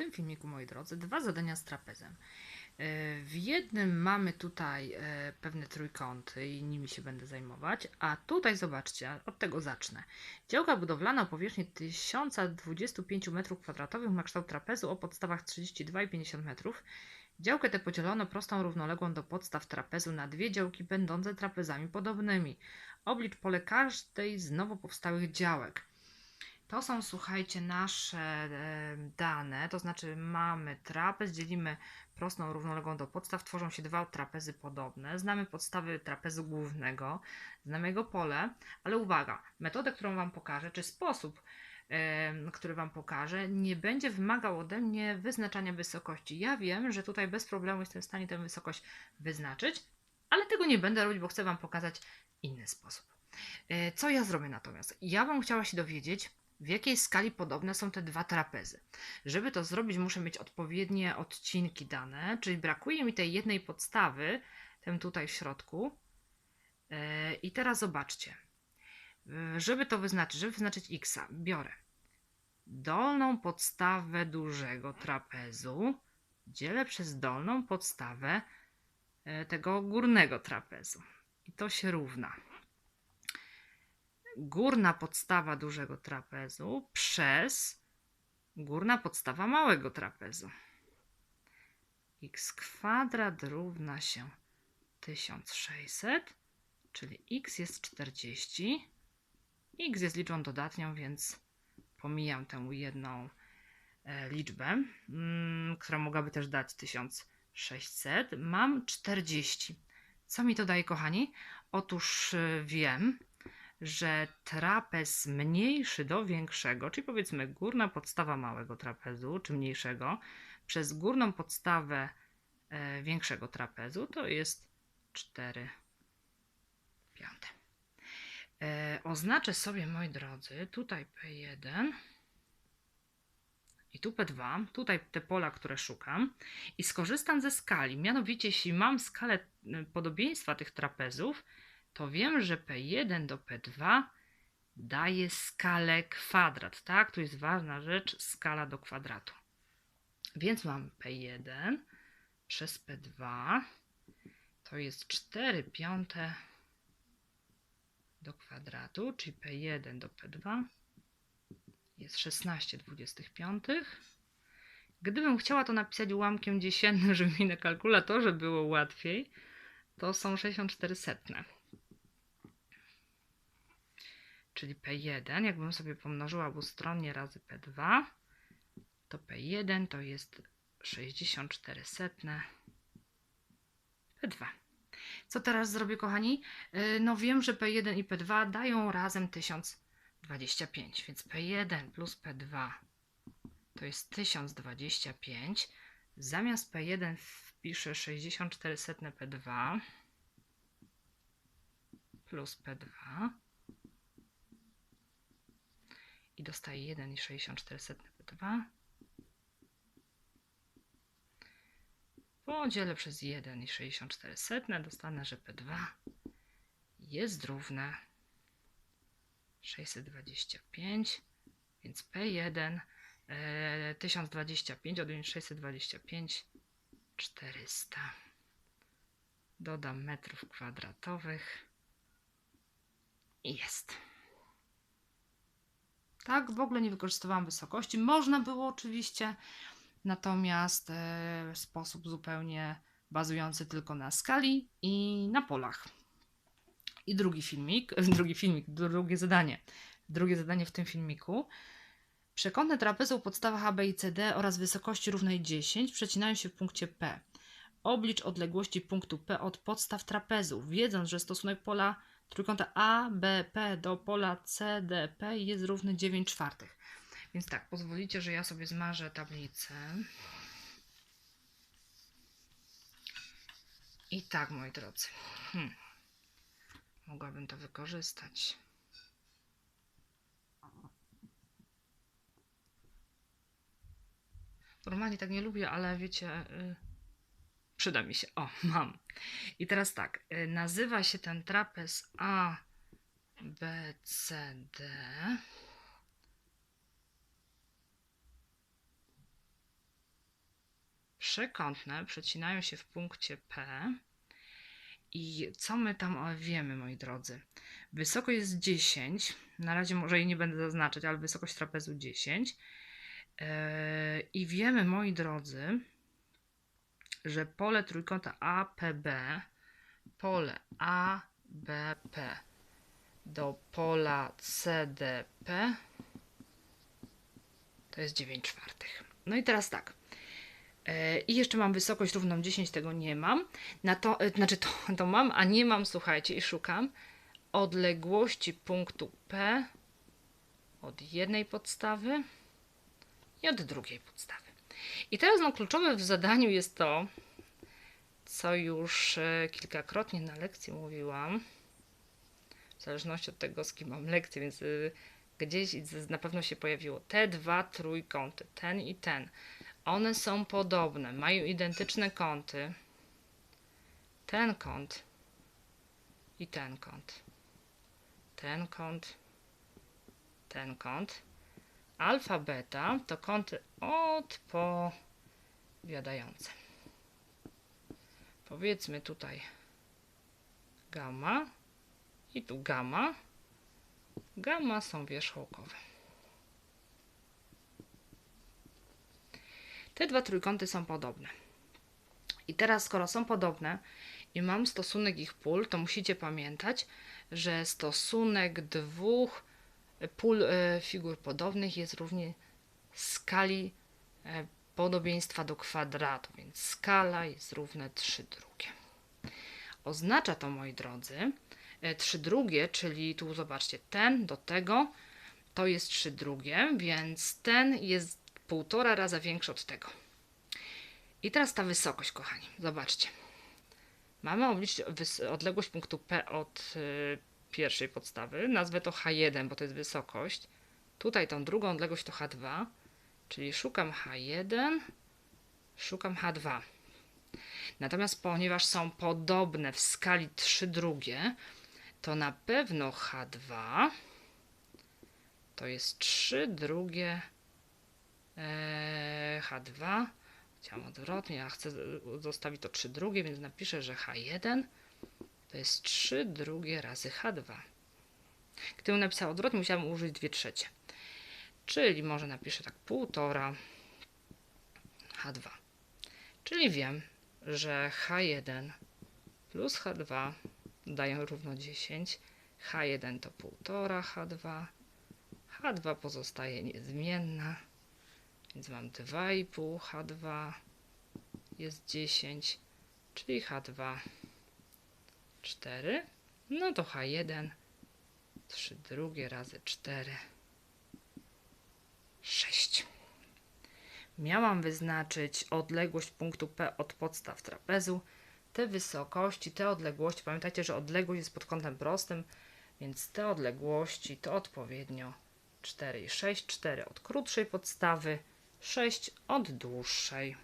tym filmiku, moi drodzy, dwa zadania z trapezem. E, W jednym mamy tutaj e, pewne trójkąty i nimi się będę zajmować, a tutaj zobaczcie, od tego zacznę. Działka budowlana o powierzchni 1025 m2 ma kształt trapezu o podstawach 32 i 50 metrów. Działkę tę podzielono prostą równoległą do podstaw trapezu na dwie działki będące trapezami podobnymi. Oblicz pole każdej z nowo powstałych działek. To są, słuchajcie, nasze dane, to znaczy mamy trapez, dzielimy prostą równoległą do podstaw, tworzą się dwa trapezy podobne. Znamy podstawy trapezu głównego, znamy jego pole, ale uwaga, metodę, którą Wam pokażę, czy sposób, który Wam pokażę, nie będzie wymagał ode mnie wyznaczania wysokości. Ja wiem, że tutaj bez problemu jestem w stanie tę wysokość wyznaczyć, ale tego nie będę robić, bo chcę Wam pokazać inny sposób. E, Co ja zrobię natomiast? Ja bym chciała się dowiedzieć, w jakiej skali podobne są te dwa trapezy. Żeby to zrobić, muszę mieć odpowiednie odcinki dane, czyli brakuje mi tej jednej podstawy, ten tutaj w środku. E, I teraz zobaczcie. Żeby to wyznaczyć, żeby wyznaczyć x, biorę dolną podstawę dużego trapezu, dzielę przez dolną podstawę e, tego górnego trapezu. I to się równa górna podstawa dużego trapezu przez górna podstawa małego trapezu. x kwadrat równa się 1600, czyli x jest 40. x jest liczbą dodatnią, więc pomijam tę jedną e, liczbę, mm, która mogłaby też dać 1600. Mam 40. Co mi to daje, kochani? Otóż e, wiem, że trapez mniejszy do większego, czyli powiedzmy górna podstawa małego trapezu czy mniejszego, przez górną podstawę e, większego trapezu to jest 4 piąte. E, oznaczę sobie, moi drodzy, tutaj P1 i tu P2, tutaj te pola, które szukam i skorzystam ze skali. Mianowicie, jeśli mam skalę podobieństwa tych trapezów, to wiem, że P1 do P2 daje skalę kwadrat, tak? Tu jest ważna rzecz, skala do kwadratu. Więc mam P1 przez P2 to jest 4 piąte do kwadratu, czyli P1 do P2 jest 16 25. Gdybym chciała to napisać ułamkiem dziesiętnym, żeby mi na kalkulatorze było łatwiej, to są 64 setne czyli P1, jakbym sobie pomnożyła obustronnie razy P2, to P1 to jest 64 setne P2. Co teraz zrobię, kochani? No wiem, że P1 i P2 dają razem 1025, więc P1 plus P2 to jest 1025. Zamiast P1 wpiszę 64 setne P2 plus P2 i dostaję 1,64 P2. Podzielę przez 1,64 dostanę, że P2 jest równe 625, więc P1 e, 1025 odjąć 625 400. Dodam metrów kwadratowych i jest. Tak, w ogóle nie wykorzystywałam wysokości. Można było oczywiście, natomiast e, w sposób zupełnie bazujący tylko na skali i na polach. I drugi filmik, drugi filmik, drugie zadanie. Drugie zadanie w tym filmiku. Przekątne trapezu u podstawach A, B i CD oraz wysokości równej 10 przecinają się w punkcie P. Oblicz odległości punktu P od podstaw trapezu, wiedząc, że stosunek pola trójkąta ABP do pola CDP jest równy 9 czwartych. Więc tak, pozwolicie, że ja sobie zmarzę tablicę. I tak, moi drodzy. Hmm. Mogłabym to wykorzystać. Normalnie tak nie lubię, ale wiecie, y, przyda mi się. O, mam. I teraz tak, y, nazywa się ten trapez A, B, C, D. przekątne przecinają się w punkcie P. I co my tam wiemy, moi drodzy? Wysokość jest 10. Na razie może jej nie będę zaznaczać, ale wysokość trapezu 10. Yy, I wiemy, moi drodzy, że pole trójkąta APB, pole ABP do pola CDP to jest 9 czwartych. No i teraz tak. E, I jeszcze mam wysokość równą 10, tego nie mam. Na to, e, znaczy to, to mam, a nie mam, słuchajcie, i szukam odległości punktu P od jednej podstawy i od drugiej podstawy. I teraz no, kluczowe w zadaniu jest to, co już e, kilkakrotnie na lekcji mówiłam, w zależności od tego, z kim mam lekcję, więc y, gdzieś na pewno się pojawiło te dwa trójkąty, ten i ten. One są podobne, mają identyczne kąty. Ten kąt i ten kąt. Ten kąt, ten kąt. Alfa, beta to kąty odpowiadające. Powiedzmy tutaj gamma i tu gamma. Gamma są wierzchołkowe. Te dwa trójkąty są podobne. I teraz, skoro są podobne i mam stosunek ich pól, to musicie pamiętać, że stosunek dwóch pól e, figur podobnych jest równy skali e, podobieństwa do kwadratu, więc skala jest równa 3 drugie. Oznacza to, moi drodzy, 3 e, drugie, czyli tu zobaczcie, ten do tego to jest 3 drugie, więc ten jest półtora raza większy od tego. I teraz ta wysokość, kochani, zobaczcie. Mamy obliczyć odległość punktu P od pierwszej podstawy. Nazwę to H1, bo to jest wysokość. Tutaj tą drugą odległość to H2, czyli szukam H1, szukam H2. Natomiast ponieważ są podobne w skali 3 drugie, to na pewno H2 to jest 3 drugie e, H2. Chciałam odwrotnie, ja chcę zostawić to 3 drugie, więc napiszę, że H1 to jest 3 drugie razy H2. Gdybym napisał odwrotnie, musiałam użyć 2 trzecie. Czyli może napiszę tak 1,5 H2. Czyli wiem, że H1 plus H2 dają równo 10. H1 to 1,5 H2. H2 pozostaje niezmienna, więc mam 2,5 H2 jest 10, czyli H2 4. No to H1 3 drugie razy 4 6. Miałam wyznaczyć odległość punktu P od podstaw trapezu te wysokości, te odległości, pamiętajcie, że odległość jest pod kątem prostym, więc te odległości to odpowiednio 4 i 6, 4 od krótszej podstawy, 6 od dłuższej.